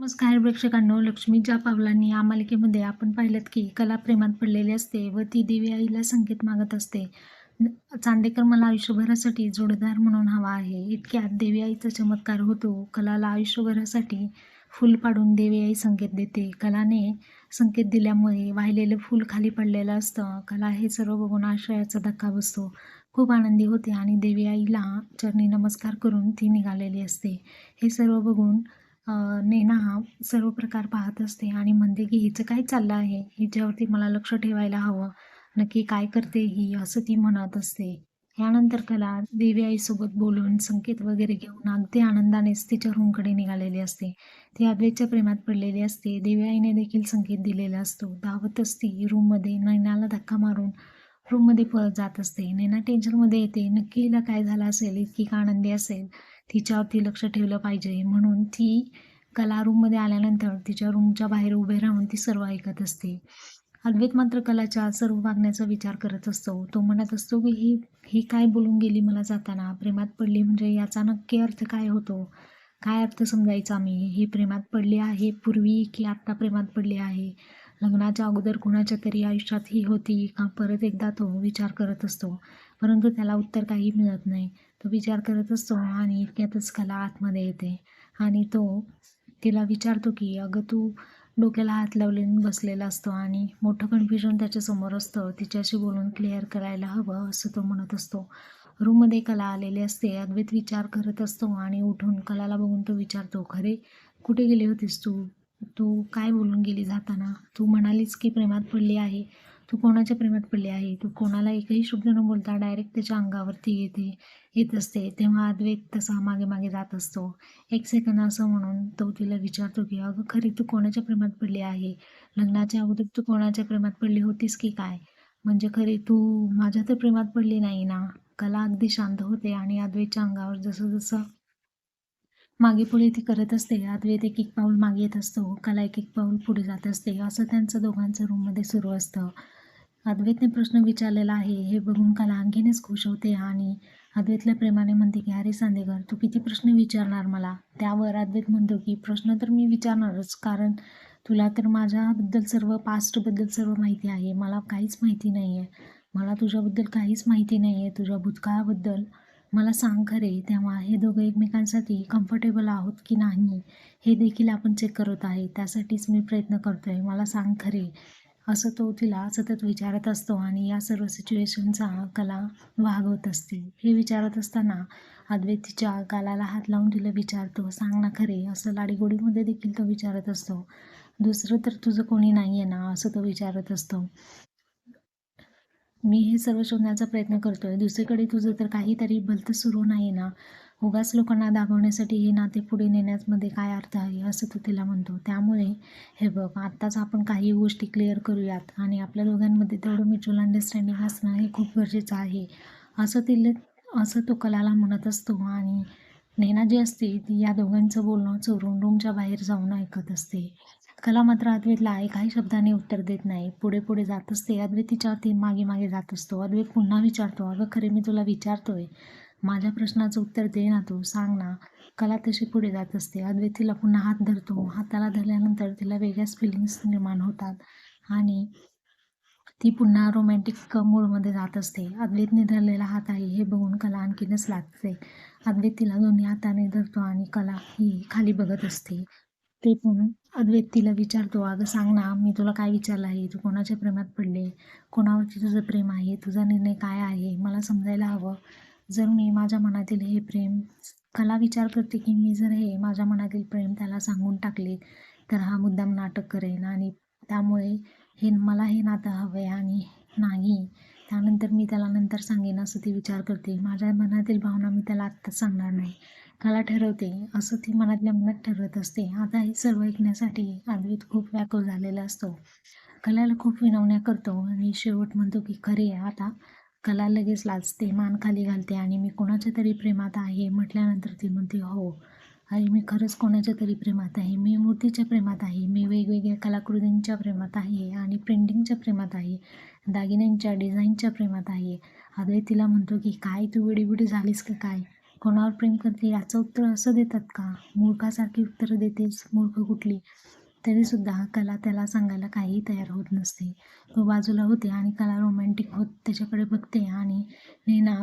नमस्कार प्रेक्षकांनो लक्ष्मीच्या पावलांनी या मालिकेमध्ये आपण पाहिलं की कला प्रेमात पडलेली असते व ती देवी आईला संकेत मागत असते. चांदेकर मला आयुष्यभरासाठी जोडदार म्हणून हवा आहे. इतक्यात देवी आईचा चमत्कार होतो. कलाला आयुष्यभरासाठी फूल पाडून देवी आई संकेत देते. कलाने संकेत दिल्यामुळे वाहिलेलं फूल खाली पडलेलं असतं. कला हे सर्व बघून आश्रयाचा धक्का बसतो. खूप आनंदी होते आणि देवी आईला चरणी नमस्कार करून ती निघालेली असते. हे सर्व बघून अ, नेना हा सर्व प्रकार पाहत असते आणि म्हणते की हिचं काय चाललं आहे? हिच्यावरती मला लक्ष ठेवायला हवं. नक्की काय करते ही? असं ती म्हणत असते. यानंतर कला देवी आईसोबत बोलून संकेत वगैरे घेऊन अगदी आनंदानेच तिच्या रूमकडे निघालेली असते. ती अद्वैतच्या प्रेमात पडलेली असते. देवी आईने देखील संकेत दिलेला असतो. धावतच ती रूममध्ये नैनाला धक्का मारून रूममध्ये पळत जात असते. नैना टेन्शनमध्ये येते. नक्की हिला काय झालं असेल? इतकी का आनंदी असेल? तिच्यावरती लक्ष ठेवलं पाहिजे. म्हणून ती कला रूममध्ये आल्यानंतर तिच्या रूमच्या बाहेर उभे राहून ती सर्व ऐकत असते. अद्वैत मात्र कलाच्या सर्व वागण्याचा विचार करत असतो. तो म्हणत असतो की ही ही काय बोलून गेली मला जाताना? प्रेमात पडली म्हणजे याचा नक्की अर्थ काय होतो? काय अर्थ समजायचा मी? ही प्रेमात पडली आहे पूर्वी की आत्ता प्रेमात पडली आहे? लग्नाच्या अगोदर कुणाच्या तरी आयुष्यात ही होती का? परत एकदा तो विचार करत असतो. परंतु त्याला उत्तर काही मिळत नाही. तो विचार करत असतो आणि इतक्यातच कला आतमध्ये येते. आणि तो तिला विचारतो की अगं तू डोक्याला हात लावले बसलेला असतो आणि मोठं कन्फ्युजन त्याच्यासमोर असतं. तिच्याशी बोलून क्लिअर करायला हवं असं तो म्हणत असतो. रूममध्ये कला आलेली असते. अद्वैत विचार करत असतो आणि उठून कलाला बघून तो विचारतो खरे कुठे गेली होतीस तू? तू काय बोलून गेली जाताना? तू म्हणालीस की प्रेमात पडली आहे. तू कोणाच्या प्रेमात पडली आहे? तू कोणाला एकही शब्द न बोलता डायरेक्ट त्याच्या अंगावरती येते येत असते. तेव्हा अद्वैत तसा मागे मागे जात असतो. एक सेकंद असं म्हणून तो तिला विचारतो की अगं खरी तू कोणाच्या प्रेमात पडली आहे? लग्नाच्या अगोदर तू कोणाच्या प्रेमात पडली होतीस की काय? म्हणजे खरी तू माझ्या तर प्रेमात पडली नाही ना? कला अगदी शांत होते आणि अद्वैतच्या अंगावर जसं जसं मागे पुढे ती करत असते अद्वैत एक एक पाऊल मागे येत असतो. कला एक एक पाऊल पुढे जात असते. असं त्यांचं दोघांचं रूममध्ये सुरू असतं. अद्वैतने प्रश्न विचारलेला आहे. हे बघून कला आणखीनच खुश होते आणि अद्वैतला प्रेमाने म्हणते की अरे सांदेकर तू किती प्रश्न विचारणार मला? त्यावर अद्वैत म्हणतो की प्रश्न तर मी विचारणारच कारण तुला तर माझ्याबद्दल सर्व पास्टबद्दल सर्व माहिती आहे. मला काहीच माहिती नाही आहे मला तुझ्याबद्दल काहीच माहिती नाही आहे तुझ्या भूतकाळाबद्दल मला सांग खरे. तेव्हा हे दोघं एकमेकांसाठी कम्फर्टेबल आहोत की नाही हे देखील आपण चेक करत आहे. त्यासाठीच मी प्रयत्न करतो आहे मला सांग खरे. असं तो तिला सतत विचारत असतो आणि या सर्व सिच्युएशनचा कला वागवत असते. हे विचारत असताना अद्वैत तिच्या गालाला हात लावून तिला विचारतो सांग ना खरे असं लाडीगोडीमध्ये देखील तो विचारत असतो. दुसरं तर तुझं कोणी नाही आहे ना असं तो विचारत असतो. मी हे सर्व शोधण्याचा प्रयत्न करतोय. दुसरीकडे तुझं तर काहीतरी भलतं सुरू नाही ना. उगाच लोकांना दाखवण्यासाठी हे नाते पुढे नेण्यामध्ये काय अर्थ आहे असं तो तिला म्हणतो. त्यामुळे हे बघ आत्ताच आपण काही गोष्टी क्लिअर करूयात आणि आपल्या दोघांमध्ये तेवढं म्युच्युअल अंडरस्टँडिंग असणं हे खूप गरजेचं आहे. असं तिला असं तो कलाला म्हणत असतो आणि नेना जी असते ती या दोघांचं बोलणं चोरून रूमच्या बाहेर जाऊन ऐकत असते. कला मात्र अद्वैतला एकाही शब्दाने उत्तर देत नाही. पुढे पुढे जात असते. अद्वैत ती मागे मागे जात असतो. अद्वैत पुन्हा विचारतो अगं खरे मी तुला विचारतोय. माझ्या प्रश्नाचं उत्तर दे ना तू सांग ना. कला तशी पुढे जात असते. अद्वैत तिला पुन्हा हात धरतो. हाताला धरल्यानंतर तिला वेगळ्याच फिलिंग्स निर्माण होतात. आणि ती पुन्हा रोमॅन्टिक मूडमध्ये जात असते. अद्वैतने धरलेला हात आहे हे बघून कला आणखीनच लागते अद्वैत तिला दोन्ही हाताने धरतो आणि कला ही खाली बघत असते. ते पण अद्वैत तिला विचारतो अगं सांग ना मी तुला काय विचारलं आहे? तू कोणाच्या प्रेमात पडले? कोणावरती तुझं प्रेम आहे? तुझा निर्णय काय आहे? मला समजायला हवं. जर मी माझ्या मनातील हे प्रेम कला विचार करते की मी जर हे माझ्या मनातील प्रेम त्याला सांगून टाकले तर हा मुद्दाम नाटक करेन आणि त्यामुळे हे मला हे नातं हवं आहे आणि नाही त्यानंतर मी त्याला नंतर सांगेन असं ती विचार करते. माझ्या मनातील भावना मी त्याला आत्ताच सांगणार नाही. कला ठरवते असं ती मनातल्या मनात ठरवत असते. आता हे सर्व ऐकण्यासाठी अद्वैत खूप व्याकुळ झालेला असतो. कलाला खूप विनवण्या करतो आणि शेवट म्हणतो की खरे आता कला लगेच लाजते मान खाली घालते आणि मी कोणाच्या तरी प्रेमात आहे म्हटल्यानंतर ती म्हणते हो अरे मी खरंच कोणाच्या तरी प्रेमात आहे. मी मूर्तीच्या प्रेमात आहे. मी वेगवेगळ्या कलाकृतींच्या प्रेमात आहे आणि प्रिंटिंगच्या प्रेमात आहे. दागिन्यांच्या डिझाईनच्या प्रेमात आहे. अद्वैत तिला म्हणतो की काय तू वेडीबिडी झालीस का काय? कोणावर प्रेम करते? याचं उत्तर असं देतात का? मूर्खासारखी उत्तरं देतेस मूर्ख कुठली? तरीसुद्धा कला त्याला सांगायला काहीही तयार होत नसते. तो बाजूला होते आणि कला रोमॅन्टिक होत त्याच्याकडे बघते आणि नेना